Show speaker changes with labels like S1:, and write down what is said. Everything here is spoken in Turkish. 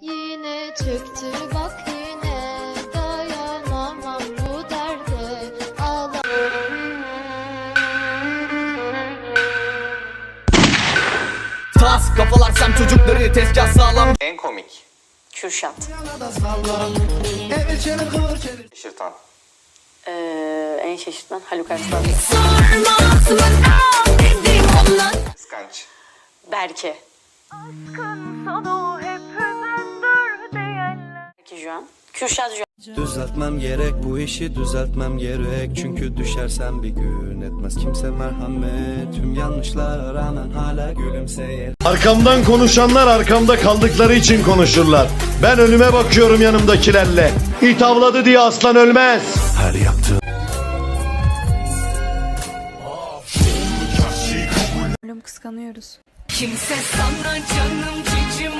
S1: Yine çöktü bak yine dayanamam bu derde ağla
S2: Tas kafalarsam çocukları tezgah sağlam
S3: En komik.
S4: Kürşat.
S3: Şırtan.
S4: Ee, en şaşırtman Haluk Arslan.
S3: Kıskanç.
S4: Berke. Berke Kürşat Juan.
S5: Düzeltmem gerek bu işi düzeltmem gerek Çünkü düşersem bir gün etmez kimse merhamet Tüm yanlışlara rağmen hala gülümseyen
S6: Arkamdan konuşanlar arkamda kaldıkları için konuşurlar. Ben önüme bakıyorum yanımdakilerle. İt avladı diye aslan ölmez. Her yaptığın
S7: Malum kıskanıyoruz.
S8: Kimse sana canım cicim